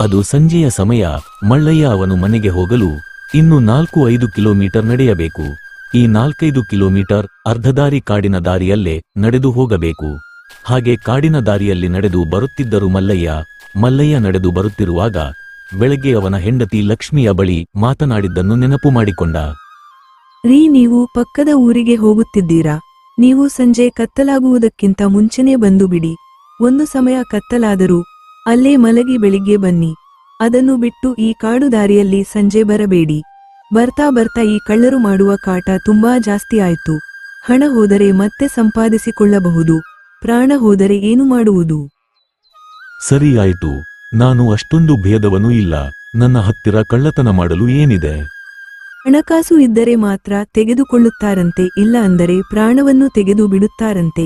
ಅದು ಸಂಜೆಯ ಸಮಯ, ಮಳ್ಳಯ್ಯ ಅವನು ಮನೆಗೆ ಹೋಗಲು ಇನ್ನು ನಾಲ್ಕು ಐದು ಕಿಲೋಮೀಟರ್ ನಡೆಯಬೇಕು. ಈ ನಾಲ್ಕೈದು ಕಿಲೋಮೀಟರ್ ಅರ್ಧದಾರಿ ಕಾಡಿನ ದಾರಿಯಲ್ಲೇ ನಡೆದು ಹೋಗಬೇಕು. ಹಾಗೆ ಕಾಡಿನ ದಾರಿಯಲ್ಲಿ ನಡೆದು ಬರುತ್ತಿದ್ದರು ಮಲ್ಲಯ್ಯ. ಮಲ್ಲಯ್ಯ ನಡೆದು ಬರುತ್ತಿರುವಾಗ ಬೆಳಗ್ಗೆ ಅವನ ಹೆಂಡತಿ ಲಕ್ಷ್ಮಿಯ ಬಳಿ ಮಾತನಾಡಿದ್ದನ್ನು ನೆನಪು ಮಾಡಿಕೊಂಡ. ರೀ, ನೀವು ಪಕ್ಕದ ಊರಿಗೆ ಹೋಗುತ್ತಿದ್ದೀರಾ? ನೀವು ಸಂಜೆ ಕತ್ತಲಾಗುವುದಕ್ಕಿಂತ ಮುಂಚೆನೇ ಬಂದು ಬಿಡಿ. ಒಂದು ಸಮಯ ಕತ್ತಲಾದರೂ ಅಲ್ಲೇ ಮಲಗಿ ಬೆಳಿಗ್ಗೆ ಬನ್ನಿ. ಅದನ್ನು ಬಿಟ್ಟು ಈ ಕಾಡು ದಾರಿಯಲ್ಲಿ ಸಂಜೆ ಬರಬೇಡಿ. ಬರ್ತಾ ಬರ್ತಾ ಈ ಕಳ್ಳರು ಮಾಡುವ ಕಾಟ ತುಂಬಾ ಜಾಸ್ತಿ ಆಯ್ತು. ಹಣ ಹೋದರೆ ಮತ್ತೆ ಸಂಪಾದಿಸಿಕೊಳ್ಳಬಹುದು. ಪ್ರಾಣ ಹೋದರೆ ಏನು ಮಾಡುವುದು? ಸರಿಯಾಯಿತು ನಾನು ಅಷ್ಟೊಂದು ಭೇದವನೂ ಇಲ್ಲ. ನನ್ನ ಹತ್ತಿರ ಕಳ್ಳತನ ಮಾಡಲು ಏನಿದೆ? ಹಣಕಾಸು ಇದ್ದರೆ ಮಾತ್ರ ತೆಗೆದುಕೊಳ್ಳುತ್ತಾರಂತೆ ಇಲ್ಲ ಅಂದರೆ ಪ್ರಾಣವನ್ನು ತೆಗೆದು ಬಿಡುತ್ತಾರಂತೆ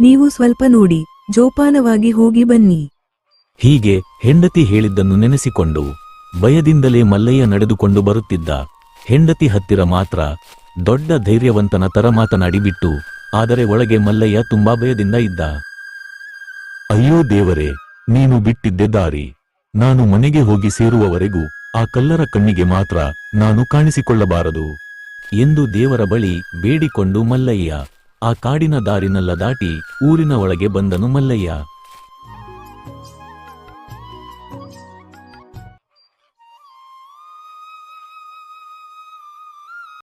ನೀವು ಸ್ವಲ್ಪ ನೋಡಿ. ಜೋಪಾನವಾಗಿ ಹೋಗಿ ಬನ್ನಿ. ಹೀಗೆ ಹೆಂಡತಿ ಹೇಳಿದ್ದನ್ನು ನೆನೆಸಿಕೊಂಡು ಭಯದಿಂದಲೇ ಮಲ್ಲಯ್ಯ ನಡೆದುಕೊಂಡು ಬರುತ್ತಿದ್ದ ಹೆಂಡತಿ ಹತ್ತಿರ ಮಾತ್ರ ದೊಡ್ಡ ಧೈರ್ಯವಂತನ ತರ ಮಾತನಾಡಿಬಿಟ್ಟು ಆದರೆ ಒಳಗೆ ಮಲ್ಲಯ್ಯ ತುಂಬಾ ಭಯದಿಂದ ಇದ್ದ. ಅಯ್ಯೋ ದೇವರೇ, ನೀನು ಬಿಟ್ಟಿದ್ದೆ ದಾರಿ. ನಾನು ಮನೆಗೆ ಹೋಗಿ ಸೇರುವವರೆಗೂ ಆ ಕಲ್ಲರ ಕಣ್ಣಿಗೆ ಮಾತ್ರ ನಾನು ಕಾಣಿಸಿಕೊಳ್ಳಬಾರದು ಎಂದು ದೇವರ ಬಳಿ ಬೇಡಿಕೊಂಡು ಮಲ್ಲಯ್ಯ ಆ ಕಾಡಿನ ದಾರಿನೆಲ್ಲ ದಾಟಿ ಊರಿನ ಒಳಗೆ ಬಂದನು ಮಲ್ಲಯ್ಯ.